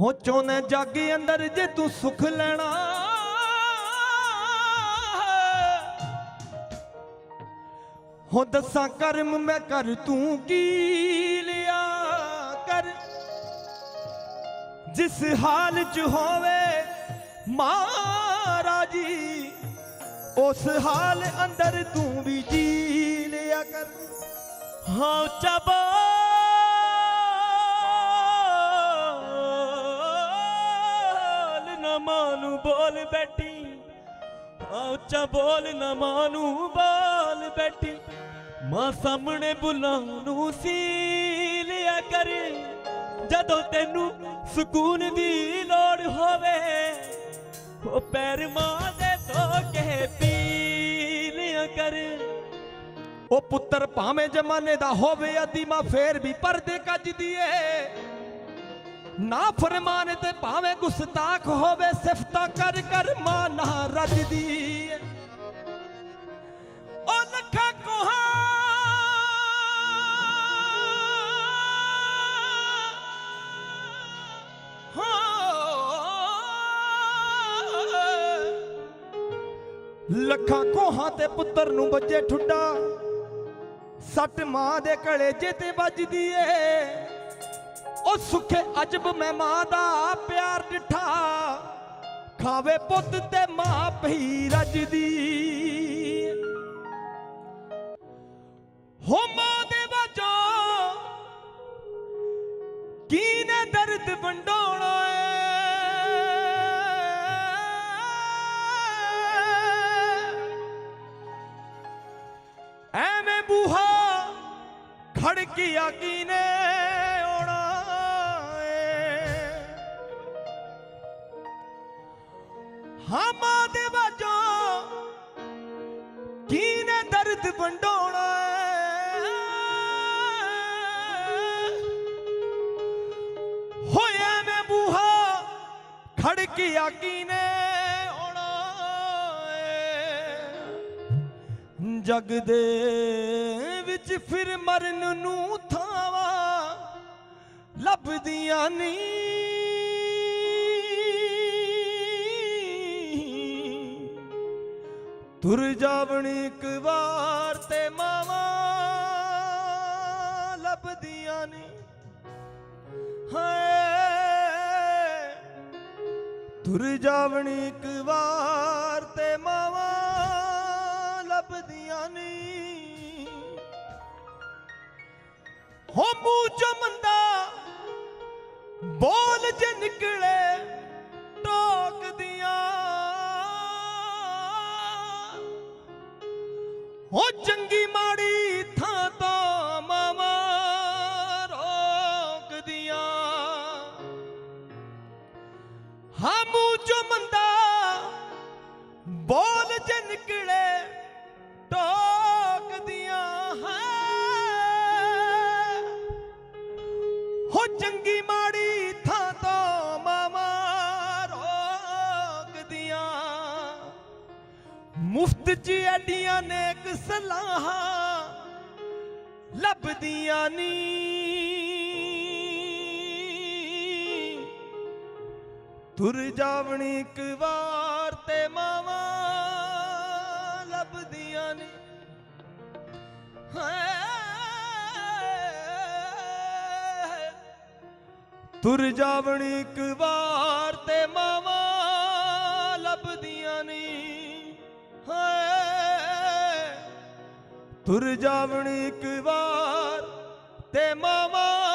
ਹੋ ਚੋਨੇ ਜੱਗ ਅੰਦਰ ਜੇ ਤੂੰ ਸੁਖ ਲੈਣਾ। ਹੋ ਦੱਸਾਂ ਕਰਮ ਮੈਂ ਕਰ ਤੂੰ ਕੀ ਲਿਆ ਕਰ। ਜਿਸ ਹਾਲ ਚ ਹੋਵੇ ਮਹਾਰਾਜੀ ਉਸ ਹਾਲ ਅੰਦਰ ਤੂੰ ਵੀ ਜੀ ਲਿਆ ਕਰ। ਹਾਂ ਉੱਚਾ ਬੋਲ ਨਾ ਬੋਲ ਬੈਠੀ। ਹਾਂ, ਉੱਚਾ ਬੋਲ ਨਾ ਮਾਨੂੰ ਬੋਲ ਬੈਠੀ। ਮਾਂ ਸਾਹਮਣੇ ਬੁਲਾਂ ਸੀ ਲਿਆ ਕਰ। ਜਦੋਂ ਤੈਨੂੰ ਸਕੂਨ ਦੀ ਲੋੜ ਹੋਵੇ, ਉਹ ਪੈਰ ਮਾਂ ਦੇ ਧੋ ਕੇ ਪੀ ਲਿਆ ਕਰ। ਉਹ ਪੁੱਤਰ ਭਾਵੇਂ ਜਮਾਨੇ ਦਾ ਹੋਵੇ ਅਦੀਮਾ ਫੇਰ ਵੀ ਪਰਦੇ ਕੱਜਦੀ ਏ। ਨਾ ਫਰਮਾਨ ਤੇ ਭਾਵੇਂ ਗੁਸਤਾਖ ਹੋਵੇ, ਸਿਫਤਾਂ ਕਰ ਕਰ ਮਾਂ ਨਾ ਰੱਜਦੀ ਏ। ਉਹ ਲੱਖਾਂ ਕੋਹਾਂ। ਲੱਖਾਂ ਕੋਹਾਂ ਤੇ ਪੁੱਤਰ ਨੂੰ ਬੱਜੇ ਠੁੱਡਾ। ਸੱਟ ਮਾਂ ਦੇ ਕਲੇਜੇ ਤੇ ਵੱਜਦੀ ਏ। ਉਹ ਸੁਖੇ ਅਜਬ ਮੈਂ ਮਾਂ ਦਾ ਪਿਆਰ ਡਿਠਾ। ਖਾਵੇ ਪੁੱਤ ਤੇ ਮਾਂ ਪਈ ਰੱਜਦੀ ਹੋ ਮਾਂ ਦੇ ਵਜੋਂ, ਕੀਨੇ ਦਰਦ ਵੰਡਾਉਣਾ ਐਵੇਂ ਬੂਹਾ ਖੜਕੀਆ ਕੀਨੇ। ਹਾਂ ਮਾਂ ਦੇ ਵਜੋਂ, ਕੀਨੇ ਦਰਦ ਵੰਡੋਣਾ। ਹੋਇਆ ਮੈਂ ਬੂਹਾ ਖੜਕੀਆ ਕੀਨੇ ਆਉਣਾ ਏ। ਜਗ ਦੇ ਵਿੱਚ ਫਿਰ ਮਰਨ ਨੂੰ ਥਾਵਾਂ, ਲੱਭਦੀਆਂ ਨਹੀਂ ਤੁਰ ਜਾਵਣ ਇੱਕ ਵਾਰ ਤੇ ਮਾਵਾਂ ਲੱਭਦੀਆਂ ਨਹੀਂ ਹਾਏ ਤੁਰ ਜਾਵਣ ਇੱਕ ਵਾਰ ਤੇ ਮਾਵਾਂ ਲੱਭਦੀਆਂ ਨਹੀਂ ਹੋ ਮੂੰਹ ਚੋਂ ਮੰਦਾ ਬੋਲ ਜੇ ਨਿਕਲੇ ਹੋ ਚੰਗੀ ਮਾੜੀ ਥਾਂ ਤੋਂ ਮਾਮਾ ਰੋਕਦੀਆਂ ਮੁਫਤ ਚ ਐਡੀਆਂ ਨੇਕ ਸਲਾਹਾਂ ਲੱਭਦੀਆਂ ਨੀ। ਤੁਰ ਜਾਵਣ ਇੱਕ ਵਾਰ ਤੇ ਮਾਵਾਂ ਲੱਭਦੀਆਂ ਨੀ। ਹਾਏ ਤੁਰ ਜਾਵਣ ਇੱਕ ਵਾਰ ਤੇ ਮਾਵਾਂ ਲੱਭਦੀਆਂ ਨੀ। ਹਾਏ। ਤੁਰ ਜਾਵਣ ਇੱਕ ਵਾਰ ਤੇ ਮਾਵਾਂ